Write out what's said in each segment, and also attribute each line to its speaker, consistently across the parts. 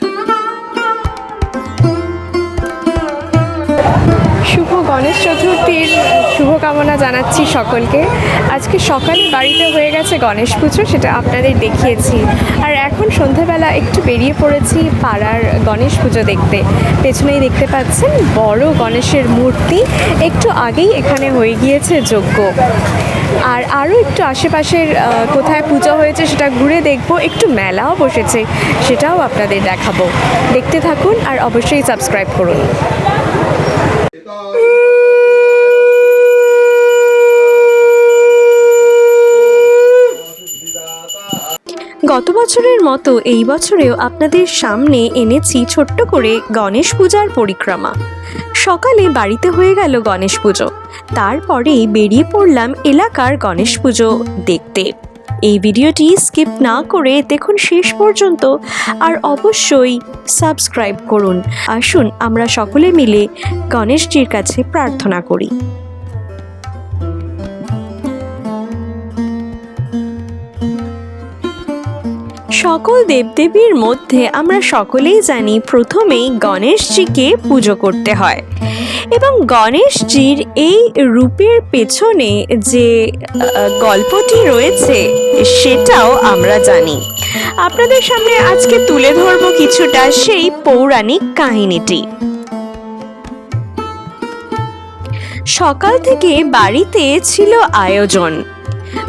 Speaker 1: Thank you. শুভ গণেশ চতুর্থীর শুভকামনা জানাচ্ছি সকলকে। আজকে সকালে বাড়িতে হয়ে গেছে গণেশ পুজো, সেটা আপনাদের দেখিয়েছি। আর এখন সন্ধেবেলা একটু বেরিয়ে পড়েছি পাড়ার গণেশ পুজো দেখতে। পেছনেই দেখতে পাচ্ছেন বড় গণেশের মূর্তি, একটু আগেই এখানে হয়ে গিয়েছে যজ্ঞ। আর আরও একটু আশেপাশের কোথায় পুজো হয়েছে সেটা ঘুরে দেখব, একটু মেলাও বসেছে, সেটাও আপনাদের দেখাবো। দেখতে থাকুন আর অবশ্যই সাবস্ক্রাইব করুন। গত বছরের মতো এই বছরেও আপনাদের সামনে এনেছি ছোট্ট করে গণেশ পূজার পরিক্রমা। সকালে বাড়িতে হয়ে গেল গণেশ পুজো। তারপরেই বেরিয়ে পড়লাম এলাকার গণেশ পুজো দেখতে। এই ভিডিওটি স্কিপ না করে দেখুন শেষ পর্যন্ত আর অবশ্যই সাবস্ক্রাইব করুন। আসুন আমরা সকলে মিলে গণেশজির কাছে প্রার্থনা করি। সকল দেবদেবীর মধ্যে আমরা সকলেই জানি প্রথমেই গণেশজিকে পুজো করতে হয়। এবং গণেশজির এই রূপের পেছনে যে গল্পটি রয়েছে, সেটাও আমরা জানি। আপনাদের সামনে আজকে তুলে ধরবো কিছুটা সেই পৌরাণিক কাহিনীটি। সকাল থেকে বাড়িতে ছিল আয়োজন।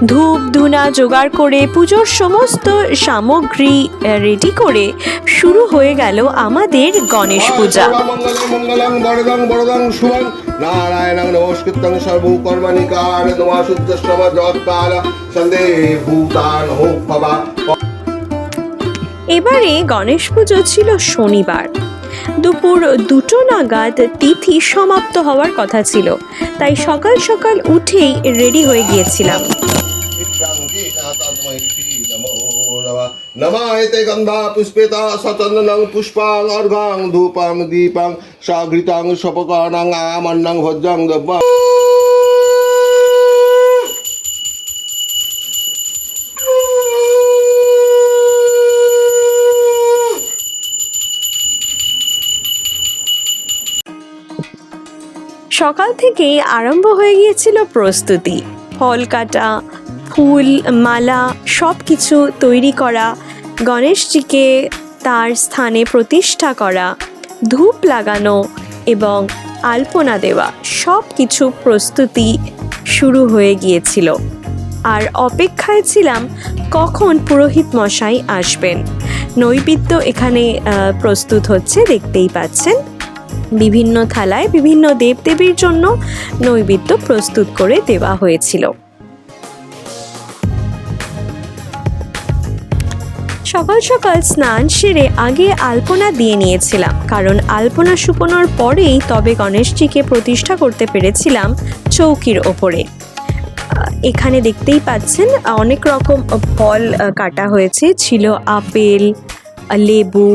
Speaker 1: ধূপ ধুনা জোগাড় করে পুজোর সমস্ত সামগ্রী রেডি করে শুরু হয়ে গেল আমাদের গণেশ পূজা।
Speaker 2: নারায়ণং সর্বকর্মাণি কার ভূতান হোক বাবা
Speaker 1: এবারে গণেশ পুজো ছিল শনিবার। দুপুর দুটো নাগাদ তিথি সমাপ্ত হওয়ার কথা ছিল, তাই সকাল সকাল উঠেই রেডি হয়ে গিয়েছিলাম।
Speaker 2: নমায়তে গন্ধা পুষ্পেতা সচন্দনং পুষ্পাং অর্ঘাং ধূপাং দীপাং সাঘৃতাং সপকানাং আমন্নং ভজ্জাং
Speaker 1: সকাল থেকেই আরম্ভ হয়ে গিয়েছিল প্রস্তুতি। ফল কাটা, ফুল, মালা সব কিছু তৈরি করা, গণেশজিকে তার স্থানে প্রতিষ্ঠা করা, ধূপ লাগানো এবং আলপনা দেওয়া সব কিছু প্রস্তুতি শুরু হয়ে গিয়েছিল। আর অপেক্ষায় ছিলাম কখন পুরোহিত মশাই আসবেন। নৈবেদ্য এখানে প্রস্তুত হচ্ছে, দেখতেই পাচ্ছেন। বিভিন্ন থালায় বিভিন্ন দেবদেবীর জন্য নৈবেদ্য প্রস্তুত করে দেওয়া হয়েছিল। সকাল সকাল স্নান সেরে আগে আলপনা দিয়ে নিয়েছিলাম, কারণ আলপনা শুকোনোর পরেই তবে গণেশজিকে প্রতিষ্ঠা করতে পেরেছিলাম চৌকির ওপরে। এখানে দেখতেই পাচ্ছেন, অনেক রকম ফল কাটা হয়েছে। ছিল আপেল লেবু,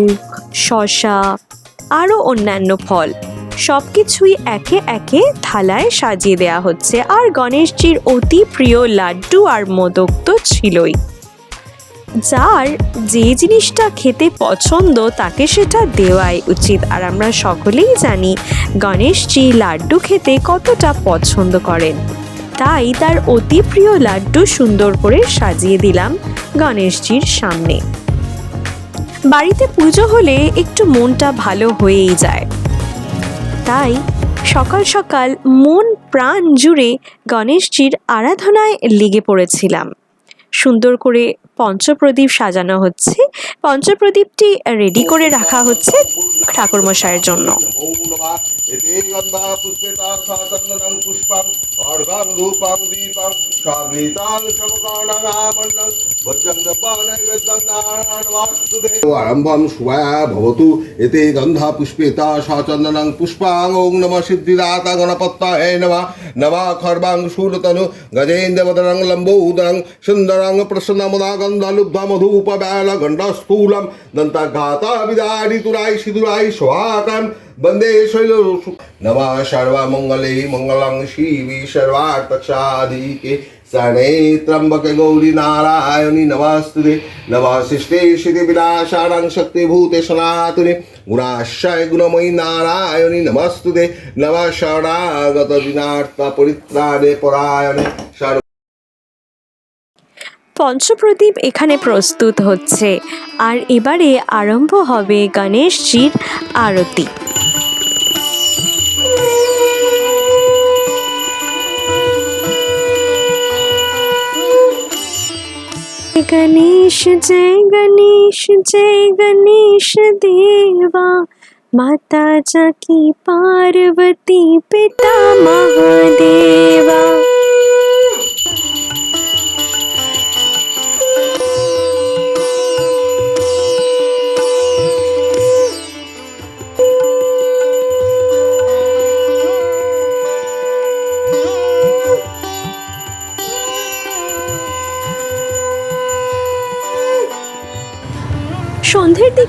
Speaker 1: শসা আরও অন্যান্য ফল। সব কিছুই একে একে থালায় সাজিয়ে দেওয়া হচ্ছে আর গণেশজির অতি প্রিয় লাড্ডু আর মোদক তো ছিলই। যার যে জিনিসটা খেতে পছন্দ তাকে সেটা দেওয়াই উচিত আর আমরা সকলেই জানি গণেশজি লাড্ডু খেতে কতটা পছন্দ করেন। তাই তার অতি প্রিয় লাড্ডু সুন্দর করে সাজিয়ে দিলাম গণেশজির সামনে। বাড়িতে পুজো হলে একটু মনটা ভালো হয়েই যায়। তাই সকাল সকাল মন প্রাণ জুড়ে গণেশজির আরাধনায় লেগে পড়েছিলাম। সুন্দর করে পঞ্চপ্রদীপ সাজানো হচ্ছে। পঞ্চপ্রদীপটি রেডি করে রাখা হচ্ছে ঠাকুরমশাইয়ের জন্য।
Speaker 2: আরম্ভম শুভায়া ভবতু এতে গন্ধা পুষ্পেতা সচন্দনং পুষ্পাং ওং নমঃ সিদ্ধিদাতা গণপত্তায় নমঃ নমঃ খর্বাং শূলতনু গজেন্দ্রবদরং লম্বোদরং সুন্দরং প্রসন্নমদা दन्तलुब्धमधु उपबैलघण्डस्थूलं दन्ताघाताभिदाडितुराय सिदुराय स्वाकं वन्दे शैल नमः सर्वमङ्गले मङ्गलं शिवि सर्वार्थक्षाधिके शरणे त्र्यम्बके गौरी नारायणि नमस्तुते नमः सृष्टे श्रुतिविलासानां शक्तिभूते सनातने गुणाश्रय गुणमयी नारायणि नमस्तुते नमः शरणागतदिनार्थ परित्राणे परायणे
Speaker 1: পঞ্চপ্রদীপ এখানে প্রস্তুত হচ্ছে। আর এবারে আরম্ভ হবে গণেশজির আরতি। গণেশ, জয় গণেশ জয় গণেশ দেবা। মাতা জাকি পার্বতী, পিতা মহাদেবা।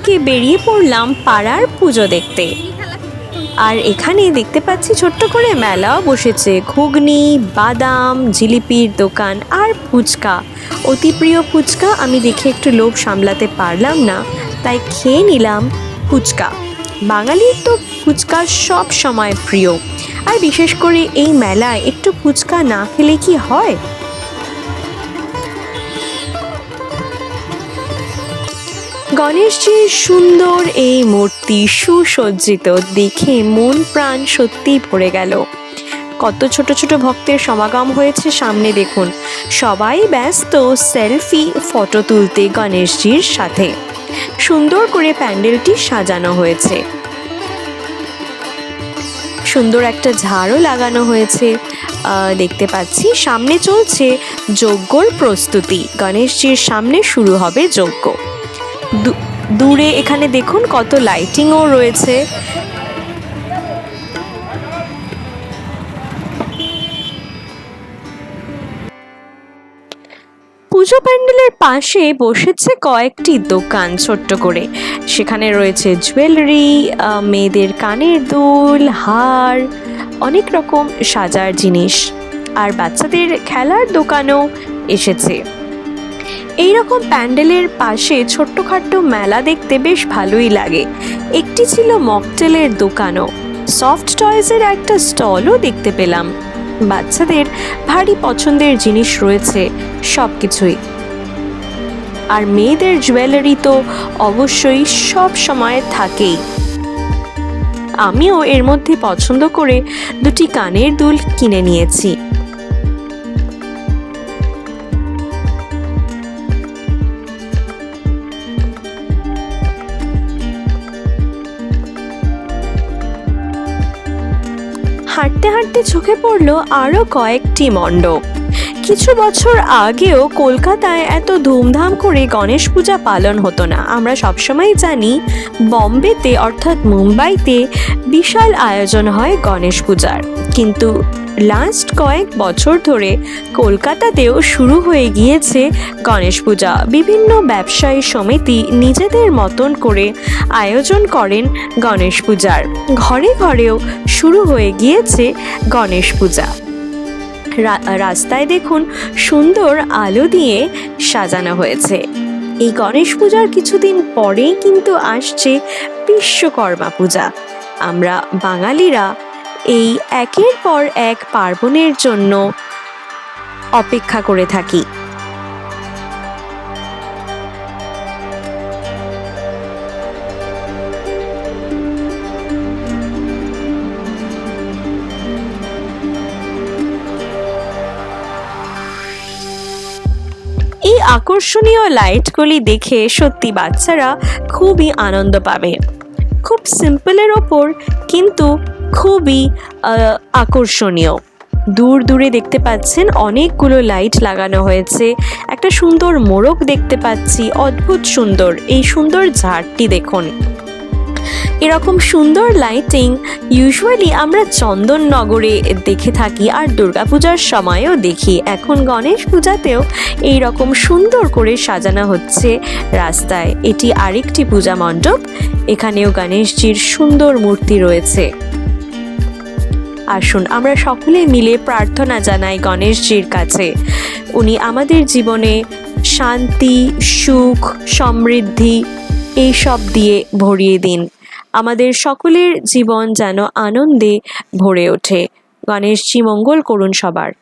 Speaker 1: দিকে বেরিয়ে পড়লাম পাড়ার পুজো দেখতে। আর এখানে দেখতে পাচ্ছি ছোট্ট করে মেলাও বসেছে। ঘুগনি, বাদাম, জিলিপির দোকান আর ফুচকা। অতি প্রিয় ফুচকা আমি দেখে একটু লোভ সামলাতে পারলাম না, তাই খেয়ে নিলাম ফুচকা। বাঙালির তো ফুচকা সব সময় প্রিয়। আর বিশেষ করে এই মেলায় একটু ফুচকা না খেলে কি হয়? গণেশজির সুন্দর এই মূর্তি সুসজ্জিত, দেখে মন প্রাণ সত্যিই ভরে গেল। কত ছোট ছোট ভক্তের সমাগম হয়েছে সামনে দেখুন। সবাই ব্যস্ত সেলফি, ফটো তুলতে গণেশজির সাথে। সুন্দর করে প্যান্ডেলটি সাজানো হয়েছে। সুন্দর একটা ঝাড়ও লাগানো হয়েছে। দেখতে পাচ্ছি সামনে চলছে যজ্ঞর প্রস্তুতি। গণেশজির সামনে শুরু হবে যজ্ঞ। দূরে এখানে দেখুন কত লাইটিংও রয়েছে। পুজো প্যান্ডেলের পাশে বসেছে কয়েকটি দোকান ছোট্ট করে। সেখানে রয়েছে জুয়েলারি মেয়েদের কানের দুল, হার, অনেক রকম সাজার জিনিস। আর বাচ্চাদের খেলার দোকানও এসেছে। এই রকম প্যান্ডেলের পাশে ছোট্টখাট্ট মেলা দেখতে বেশ ভালোই লাগে। একটি ছিল মকটেলের দোকানও। সফট টয়েসের একটা স্টলও দেখতে পেলাম। বাচ্চাদের ভারী পছন্দের জিনিস রয়েছে সব কিছুই আর মেয়েদের জুয়েলারি তো অবশ্যই সব সময় থাকেই। আমিও এর মধ্যে পছন্দ করে দুটি কানের দুল কিনে নিয়েছি। হাঁটতে হাঁটতে চোখে পড়ল আরও কয়েকটি মণ্ডপ। কিছু বছর আগেও কলকাতায় এত ধুমধাম করে গণেশ পূজা পালন হতো না। আমরা সবসময় জানি বম্বেতে অর্থাৎ মুম্বাইতে বিশাল আয়োজন হয় গণেশ পূজার। কিন্তু লাস্ট কয়েক বছর ধরে কলকাতাতেও শুরু হয়ে গিয়েছে গণেশ পূজা। বিভিন্ন ব্যবসায়ী সমিতি নিজেদের মতন করে আয়োজন করেন গণেশ পূজার। ঘরে ঘরেও শুরু হয়ে গিয়েছে গণেশ পূজা। রাস্তায় দেখুন সুন্দর আলো দিয়ে সাজানো হয়েছে। এই গণেশ পূজার কিছুদিন পরেই কিন্তু আসছে বিশ্বকর্মা পূজা। আমরা বাঙালিরা এই একের পর এক পার্বণের জন্য অপেক্ষা করে থাকি। আকর্ষণীয় লাইটগুলি দেখে সত্যি বাচ্চারা খুবই আনন্দ পাবে। খুব সিম্পলের ওপর, কিন্তু খুবই আকর্ষণীয়। দূর দূরে দেখতে পাচ্ছেন অনেকগুলো লাইট লাগানো হয়েছে। একটা সুন্দর মোরগ দেখতে পাচ্ছি, অদ্ভুত সুন্দর। এই সুন্দর ঝাড়টি দেখুন। এরকম সুন্দর লাইটিং ইউজুয়ালি আমরা চন্দননগরে দেখে থাকি আর দুর্গাপূজার সময়ও দেখি। এখন গণেশ পূজাতেও এই রকম সুন্দর করে সাজানো হচ্ছে রাস্তায়। এটি আরেকটি পূজা মণ্ডপ, এখানেও গণেশজির সুন্দর মূর্তি রয়েছে। আসুন, আমরা সকলে মিলে প্রার্থনা জানাই গণেশজির কাছে। উনি আমাদের জীবনে শান্তি, সুখ, সমৃদ্ধি, এইসব দিয়ে ভরিয়ে দিন। আমাদের সকলের জীবন যেন আনন্দে ভরে ওঠে। গণেশজি মঙ্গল করুন সবার।